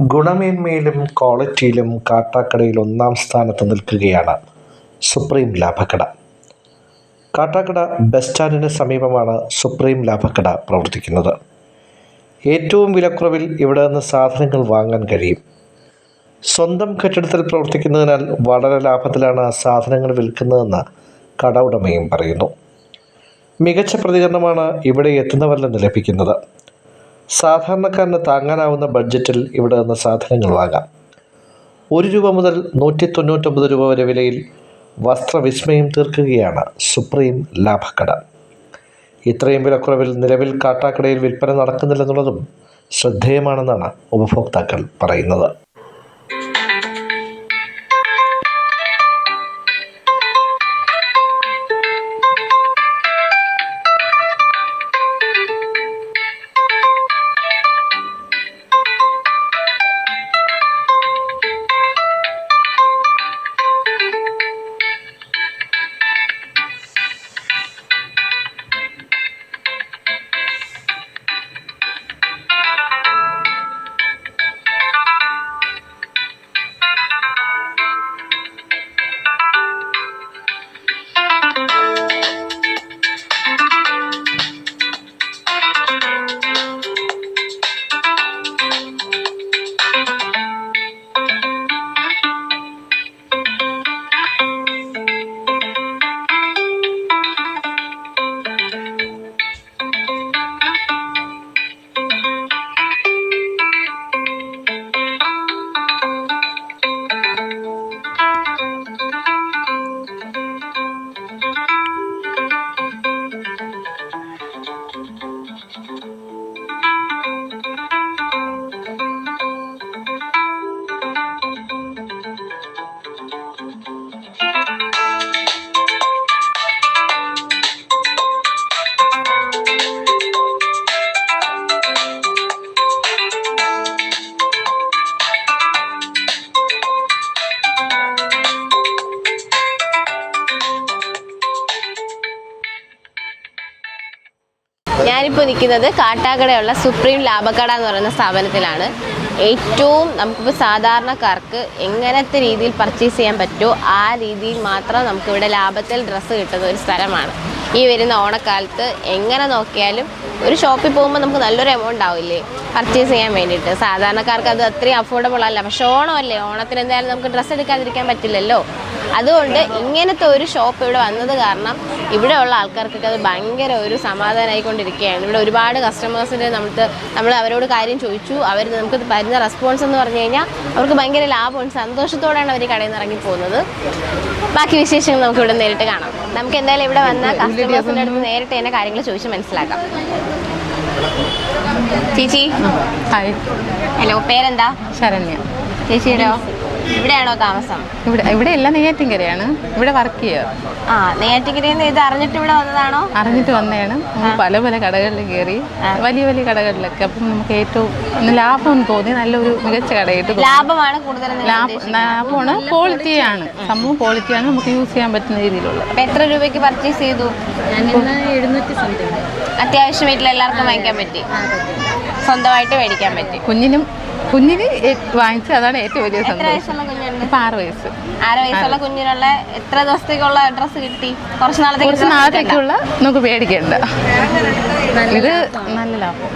ഗുണമേന്മയിലും ക്വാളിറ്റിയിലും കാട്ടാക്കടയിൽ ഒന്നാം സ്ഥാനത്ത് നിൽക്കുകയാണ് സുപ്രീം ലാഭക്കട. കാട്ടാക്കട ബസ് സ്റ്റാൻഡിന് സമീപമാണ് സുപ്രീം ലാഭക്കട പ്രവർത്തിക്കുന്നത്. ഏറ്റവും വിലക്കുറവിൽ ഇവിടെ നിന്ന് സാധനങ്ങൾ വാങ്ങാൻ കഴിയും. സ്വന്തം കെട്ടിടത്തിൽ പ്രവർത്തിക്കുന്നതിനാൽ വളരെ ലാഭത്തിലാണ് സാധനങ്ങൾ വിൽക്കുന്നതെന്ന് കട ഉടമയും പറയുന്നു. മികച്ച പ്രതികരണമാണ് ഇവിടെ എത്തുന്നവരിൽ നിന്ന് ലഭിക്കുന്നത്. സാധാരണക്കാരന് താങ്ങാനാവുന്ന ബഡ്ജറ്റിൽ ഇവിടെ നിന്ന് സാധനങ്ങൾ വാങ്ങാം. ഒരു രൂപ മുതൽ നൂറ്റി തൊണ്ണൂറ്റൊമ്പത് രൂപ വരെ വിലയിൽ വസ്ത്രവിസ്മയം തീർക്കുകയാണ് സുപ്രീം ലാഭക്കട. ഇത്രയും വിലക്കുറവിൽ നിലവിൽ കാട്ടാക്കടയിൽ വിൽപ്പന നടക്കുന്നില്ലെന്നുള്ളതും ശ്രദ്ധേയമാണെന്നാണ് ഉപഭോക്താക്കൾ പറയുന്നത്. ഞാനിപ്പോൾ നിൽക്കുന്നത് കാട്ടാക്കടയുള്ള സുപ്രീം ലാഭക്കട എന്ന് പറയുന്ന സ്ഥാപനത്തിലാണ്. ഏറ്റവും നമുക്കിപ്പോൾ സാധാരണക്കാർക്ക് എങ്ങനത്തെ രീതിയിൽ പർച്ചേസ് ചെയ്യാൻ പറ്റുമോ ആ രീതിയിൽ മാത്രം നമുക്കിവിടെ ലാഭത്തിൽ ഡ്രസ്സ് കിട്ടുന്ന ഒരു സ്ഥലമാണ്. ഈ വരുന്ന ഓണക്കാലത്ത് എങ്ങനെ നോക്കിയാലും ഒരു ഷോപ്പിൽ പോകുമ്പോൾ നമുക്ക് നല്ലൊരു എമൗണ്ട് ആവില്ലേ പർച്ചേസ് ചെയ്യാൻ വേണ്ടിയിട്ട്. സാധാരണക്കാർക്ക് അത് അത്രയും അഫോർഡബിൾ അല്ല. പക്ഷെ ഓണമല്ലേ? ഓണത്തിന് എന്തായാലും നമുക്ക് ഡ്രസ്സ് എടുക്കാതിരിക്കാൻ പറ്റില്ലല്ലോ. അതുകൊണ്ട് ഇങ്ങനത്തെ ഒരു ഷോപ്പ് ഇവിടെ വന്നത് കാരണം ഇവിടെയുള്ള ആൾക്കാർക്കൊക്കെ അത് ഭയങ്കര ഒരു സമാധാനമായിക്കൊണ്ടിരിക്കുകയാണ് ഇവിടെ ഒരുപാട് കസ്റ്റമേഴ്സിന്റെ നമുക്ക് നമ്മൾ അവരോട് കാര്യം ചോദിച്ചു. അവർ നമുക്ക് തരുന്ന റെസ്പോൺസ് എന്ന് പറഞ്ഞു കഴിഞ്ഞാൽ അവർക്ക് ഭയങ്കര ലാഭമുണ്ട് സന്തോഷത്തോടെയാണ് അവർ കടയിൽ നിന്ന് ഇറങ്ങി പോകുന്നത്. ബാക്കി വിശേഷങ്ങൾ നമുക്ക് ഇവിടെ നേരിട്ട് കാണാം. നമുക്ക് എന്തായാലും ഇവിടെ വന്ന കസ്റ്റമേഴ്സിന്റെ അടുത്ത് നേരിട്ട് തന്നെ കാര്യങ്ങൾ ചോദിച്ച് മനസ്സിലാക്കാം. ചേച്ചി? ഹായ് ഹലോ പേരെന്താ? ശരണ്യ. ചേച്ചിയുടെയോ ഇവിടെയാണോ താമസം? ഇവിടെ ഇവിടെ എല്ലാം നെയ്യാറ്റിൻകരയാണ്. ഇവിടെ വർക്ക് ചെയ്യുക ആ നെയ്യാറ്റിക്കരയിൽ ഇത് അറിഞ്ഞിട്ട് ഇവിടെ വന്നതാണോ? അറിഞ്ഞിട്ട് വന്നതാണ്. നമ്മൾ പല പല കടകളിൽ കയറി വലിയ വലിയ കടകളിലൊക്കെ. അപ്പം നമുക്ക് ഏറ്റവും ഒന്ന് ലാഭം തോന്നി നല്ലൊരു മികച്ച കടയായിട്ട് തോന്നി. ലാഭമാണ് കൂടുതൽ നിങ്ങൾ ലാഭ ലാഭമാണ്. ക്വാളിറ്റിയാണ് സംഭവം ക്വാളിറ്റിയാണ് നമുക്ക് യൂസ് ചെയ്യാൻ പറ്റുന്ന രീതിയിലുള്ള. അപ്പൊ എത്ര രൂപയ്ക്ക് പർച്ചേസ് ചെയ്തു? അത്യാവശ്യം വീട്ടിൽ എല്ലാവർക്കും വാങ്ങിക്കാൻ പറ്റി. സ്വന്തമായിട്ട് മേടിക്കാൻ പറ്റി. കുഞ്ഞിനും കുഞ്ഞിന് വാങ്ങിച്ചു അതാണ് ഏറ്റവും വലിയ സന്തോഷം. ആറ് വയസ്സ്. ആറ് വയസ്സുള്ള കുഞ്ഞിനുള്ള എത്ര ദിവസത്തേക്കുള്ള ഡ്രസ്സ് കിട്ടി? കുറച്ച് നാളത്തേക്ക് കുറച്ച് നാളത്തേക്കുള്ള നമുക്ക് പേടിക്കണ്ട. ഇത് നല്ല ലാഭം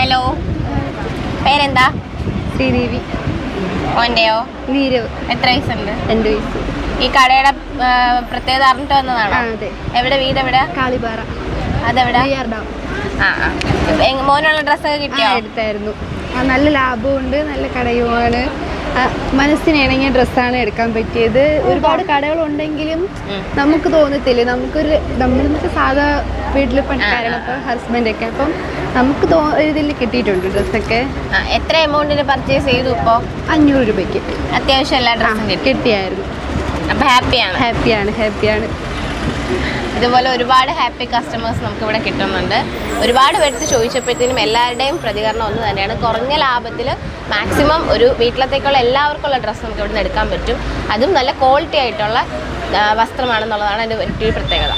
ഹലോ പേരെന്താ? ശ്രീദേവി. ഓന്റെയോ നീരവ്. എത്ര വയസ്സുണ്ട്? എന്റെ വയസ്സ്. ഈ കടയുടെ പ്രത്യേകത അറിഞ്ഞിട്ട് വന്നതാണോ? എവിടെ വീട് എവിടെ? കാളിപാറ അതെവിടെ? മോനുള്ള ഡ്രസ്സൊക്കെ കിട്ടിയോ? എടുത്തായിരുന്നു. നല്ല ലാഭമുണ്ട് നല്ല കടയുമാണ്. മനസ്സിനിണങ്ങിയ മനസ്സിന് ഇണങ്ങിയ ഡ്രസ്സാണ് എടുക്കാൻ പറ്റിയത്. ഒരുപാട് കടകളുണ്ടെങ്കിലും. നമുക്ക് തോന്നത്തില്ല. നമുക്കൊരു നമ്മൾ സാധാ വീട്ടിൽ പണിക്കാരാണ് ഹസ്ബൻഡ് ഒക്കെ അപ്പം നമുക്ക് ഇതിൽ കിട്ടിയിട്ടുണ്ട് ഡ്രസ്സൊക്കെ. എത്ര എമൗണ്ടിന് പർച്ചേസ് ചെയ്തു ഇപ്പോ? അഞ്ഞൂറ് രൂപയ്ക്ക്. അത്യാവശ്യം എല്ലാ ഡ്രസ്സും കിട്ടിയായിരുന്നു. അപ്പൊ ഹാപ്പിയാണ്. ഹാപ്പിയാണ് ഹാപ്പിയാണ്. ഇതുപോലെ ഒരുപാട് ഹാപ്പി കസ്റ്റമേഴ്സ് നമുക്ക് ഇവിടെ കിട്ടുന്നുണ്ട്. ഒരുപാട് പേർക്ക് ചോദിച്ചപ്പോഴത്തേനും എല്ലാവരുടെയും പ്രതികരണം ഒന്ന് തന്നെയാണ്. കുറഞ്ഞ ലാഭത്തിൽ മാക്സിമം ഒരു വീട്ടിലത്തേക്കുള്ള എല്ലാവർക്കുള്ള ഡ്രസ്സ് നമുക്ക് ഇവിടെ നിന്ന് എടുക്കാൻ പറ്റും. അതും നല്ല ക്വാളിറ്റി ആയിട്ടുള്ള വസ്ത്രമാണെന്നുള്ളതാണ് അതിന്റെ ഒരു പ്രത്യേകത.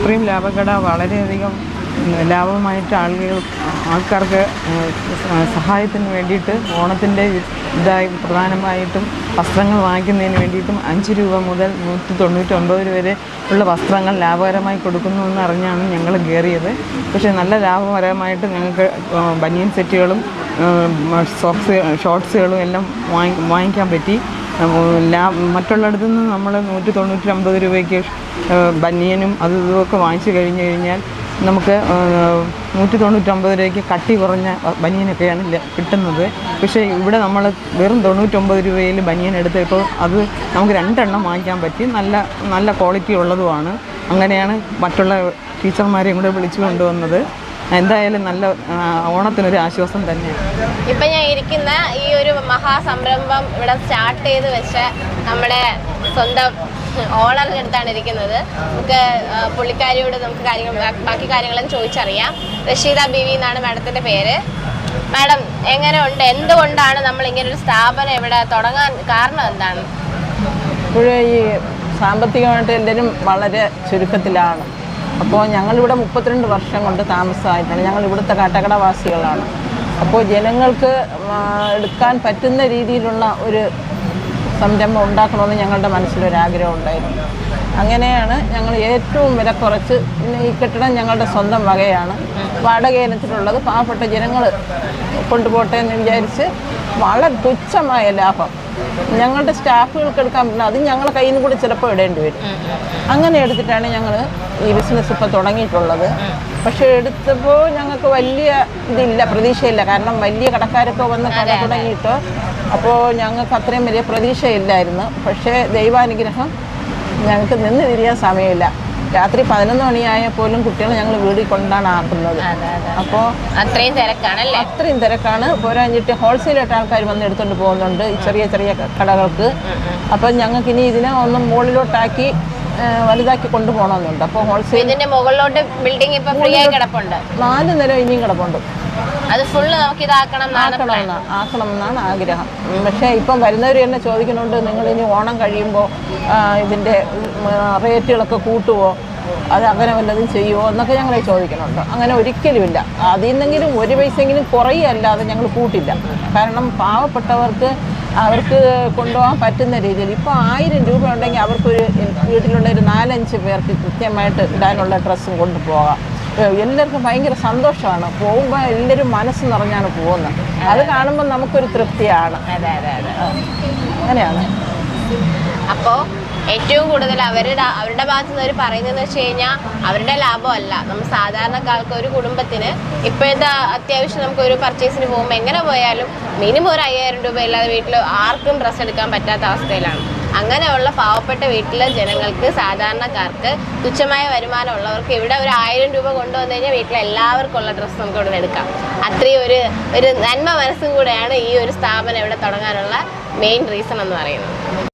സുപ്രീം ലാഭക്കട വളരെയധികം ലാഭമായിട്ട് ആളുകൾ ആൾക്കാർക്ക് സഹായത്തിന് വേണ്ടിയിട്ട് ഓണത്തിന്റെ ഇതായി പ്രധാനമായിട്ടും വസ്ത്രങ്ങൾ വാങ്ങിക്കുന്നതിന് വേണ്ടിയിട്ടും അഞ്ച് രൂപ മുതൽ നൂറ്റി തൊണ്ണൂറ്റൊമ്പത് രൂപ വരെ ഉള്ള വസ്ത്രങ്ങൾ ലാഭകരമായി കൊടുക്കുന്നു എന്നറിഞ്ഞാണ് ഞങ്ങൾ കയറിയത്. പക്ഷേ നല്ല ലാഭകരമായിട്ട് ഞങ്ങൾക്ക് ബനിയൻ സെറ്റുകളും സോക്സ് ഷോർട്സുകളും എല്ലാം വാങ്ങി വാങ്ങിക്കാൻ പറ്റി. ലാ മറ്റുള്ളിടത്തു നിന്ന് നമ്മൾ നൂറ്റി തൊണ്ണൂറ്റി അമ്പത് രൂപയ്ക്ക് ബനിയനും അത് ഇതുമൊക്കെ വാങ്ങിച്ചു കഴിഞ്ഞു കഴിഞ്ഞാൽ നമുക്ക് നൂറ്റി തൊണ്ണൂറ്റൊമ്പത് രൂപയ്ക്ക് കട്ടി കുറഞ്ഞ ബനിയനൊക്കെയാണ് കിട്ടുന്നത്. പക്ഷേ ഇവിടെ നമ്മൾ വെറും തൊണ്ണൂറ്റൊമ്പത് രൂപയിൽ ബനിയൻ എടുത്തപ്പോൾ അത് നമുക്ക് രണ്ടെണ്ണം വാങ്ങിക്കാൻ പറ്റി. നല്ല നല്ല ക്വാളിറ്റി ഉള്ളതുമാണ്. അങ്ങനെയാണ് മറ്റുള്ള ടീച്ചർമാരെയും കൂടെ വിളിച്ചു കൊണ്ടുവന്നത്. എന്തായാലും നല്ല ഓണത്തിനൊരു ആശ്വാസം തന്നെയാണ്. ഇപ്പൊ ഞാൻ ഇരിക്കുന്ന ഈ ഒരു മഹാസംരംഭം ഇവിടെ സ്റ്റാർട്ട് ചെയ്ത് വെച്ച നമ്മുടെ സ്വന്തം ഓണറിന്റെ അടുത്താണ് ഇരിക്കുന്നത്. നമുക്ക് പുള്ളിക്കാരിയോട് നമുക്ക് കാര്യങ്ങൾ ബാക്കി കാര്യങ്ങളും ചോദിച്ചറിയാം. റഷീദ ബിവി എന്നാണ് മാഡത്തിന്റെ പേര്. മാഡം എങ്ങനെ ഉണ്ട് എന്തുകൊണ്ടാണ് നമ്മൾ ഇങ്ങനെ ഒരു സ്ഥാപനം ഇവിടെ തുടങ്ങാൻ കാരണം എന്താണ്? ഇപ്പോഴും ഈ സാമ്പത്തികമായിട്ട് എല്ലാവരും വളരെ ചുരുക്കത്തിലാണ്. അപ്പോൾ ഞങ്ങളിവിടെ മുപ്പത്തിരണ്ട് വർഷം കൊണ്ട് താമസമായിട്ടാണ് ഞങ്ങൾ ഇവിടുത്തെ കാട്ടക്കടവാസികളാണ് അപ്പോൾ ജനങ്ങൾക്ക് എടുക്കാൻ പറ്റുന്ന രീതിയിലുള്ള ഒരു സംരംഭം ഉണ്ടാക്കണമെന്ന് ഞങ്ങളുടെ മനസ്സിലൊരാഗ്രഹം ഉണ്ടായിരുന്നു. അങ്ങനെയാണ് ഞങ്ങൾ ഏറ്റവും വില കുറച്ച് പിന്നെ ഈ കെട്ടിടം ഞങ്ങളുടെ സ്വന്തം വകയാണ്. വാടക ഇനത്തിലുള്ളത് പാവപ്പെട്ട ജനങ്ങൾ കൊണ്ടുപോട്ടെ എന്ന് വിചാരിച്ച് വളരെ തുച്ഛമായ ലാഭം ഞങ്ങളുടെ സ്റ്റാഫുകൾക്ക് എടുക്കാൻ പറ്റുന്ന അത് ഞങ്ങളെ കയ്യിൽ നിന്ന് കൂടി ചിലപ്പോൾ ഇടേണ്ടി വരും. അങ്ങനെ എടുത്തിട്ടാണ് ഞങ്ങൾ ഈ ബിസിനസ് ഇപ്പോൾ തുടങ്ങിയിട്ടുള്ളത്. പക്ഷേ എടുത്തപ്പോൾ ഞങ്ങൾക്ക് വലിയ ഇതില്ല പ്രതീക്ഷയില്ല. കാരണം വലിയ കടക്കാരൊക്കെ വന്ന് കട തുടങ്ങിയിട്ട് അപ്പോൾ ഞങ്ങൾക്ക് അത്രയും വലിയ പ്രതീക്ഷയില്ലായിരുന്നു. പക്ഷേ ദൈവാനുഗ്രഹം ഞങ്ങൾക്ക് നിന്ന് തിരിയാൻ സമയമില്ല. രാത്രി പതിനൊന്ന് മണിയായാൽ പോലും കുട്ടികളെ ഞങ്ങൾ വീട്ടിൽ കൊണ്ടാണ് ആക്കുന്നത്. അപ്പോൾ അത്രയും തിരക്കാണല്ലേ? അത്രയും തിരക്കാണ്. പോരാഞ്ഞിട്ട് ഹോൾസെയിലായിട്ട് ആൾക്കാർ വന്ന് എടുത്തുകൊണ്ട് പോകുന്നുണ്ട് ചെറിയ ചെറിയ കടകൾക്ക്. അപ്പം ഞങ്ങൾക്ക് ഇനി ഇതിനെ ഒന്ന് മുകളിലോട്ടാക്കി വലുതാക്കി കൊണ്ടുപോകണമെന്നുണ്ട് അപ്പോൾ ഹോൾസെയിൽ ഇതിന്റെ മുകളിലോട്ട് ബിൽഡിംഗ് ഇപ്പൊ ഫ്രീ ആയി കിടപ്പുണ്ട്. നാല് നില ഇനിയും കിടപ്പുണ്ട്. അത് ഫുള്ള് നമുക്ക് ഇതാക്കണം ആക്കണം ആക്കണം എന്നാണ് ആഗ്രഹം. പക്ഷേ ഇപ്പം വരുന്നവർ തന്നെ ചോദിക്കുന്നുണ്ട് നിങ്ങൾ ഇനി ഓണം കഴിയുമ്പോൾ ഇതിന്റെ റേറ്റുകളൊക്കെ കൂട്ടുമോ അത് അങ്ങനെ വല്ലതും ചെയ്യുമോ എന്നൊക്കെ ഞങ്ങളെ ചോദിക്കുന്നുണ്ട്. അങ്ങനെ ഒരിക്കലുമില്ല. അതിൽ നിന്നെങ്കിലും ഒരു പൈസയെങ്കിലും കുറയല്ലാതെ ഞങ്ങൾ കൂട്ടില്ല. കാരണം പാവപ്പെട്ടവർക്ക് അവർക്ക് കൊണ്ടുപോകാൻ പറ്റുന്ന രീതിയിൽ ഇപ്പോൾ ആയിരം രൂപ ഉണ്ടെങ്കിൽ അവർക്കൊരു വീട്ടിലുള്ള ഒരു നാലഞ്ച് പേർക്ക് കൃത്യമായിട്ട് ഇടാനുള്ള ഡ്രസ്സും കൊണ്ടുപോകാം. എല്ലാവർക്കും ഭയങ്കര സന്തോഷമാണ്. പോകുമ്പോൾ എല്ലാവരും മനസ്സ് നിറഞ്ഞാണ് പോകുന്നത്. അത് കാണുമ്പോൾ നമുക്കൊരു തൃപ്തിയാണ്. അതെ അതെ അതെ. അങ്ങനെയാണ്. അപ്പോൾ ഏറ്റവും കൂടുതൽ അവരുടെ അവരുടെ ഭാഗത്ത് നിന്ന് അവർ പറയുന്നതെന്ന് വെച്ച് കഴിഞ്ഞാൽ അവരുടെ ലാഭമല്ല നമ്മൾ സാധാരണക്കാർക്ക് ഒരു കുടുംബത്തിന് ഇപ്പോഴത്തെ അത്യാവശ്യം നമുക്ക് ഒരു പർച്ചേസിന് പോകുമ്പോൾ എങ്ങനെ പോയാലും മിനിമം ഒരു അയ്യായിരം രൂപ ഇല്ലാതെ വീട്ടിൽ ആർക്കും ഡ്രസ്സ് എടുക്കാൻ പറ്റാത്ത അവസ്ഥയിലാണ്. അങ്ങനെയുള്ള പാവപ്പെട്ട വീട്ടിലെ ജനങ്ങൾക്ക് സാധാരണക്കാർക്ക് തുച്ഛമായ വരുമാനം ഉള്ളവർക്ക് ഇവിടെ ഒരു ആയിരം രൂപ കൊണ്ടുവന്നു കഴിഞ്ഞാൽ വീട്ടിലെ എല്ലാവർക്കും ഉള്ള ഡ്രസ്സ് നമുക്ക് ഇവിടെ എടുക്കാം. അത്രയും ഒരു ഒരു നന്മ മനസ്സും കൂടെയാണ് ഈ ഒരു സ്ഥാപനം ഇവിടെ തുടങ്ങാനുള്ള മെയിൻ റീസൺ എന്ന് പറയുന്നത്.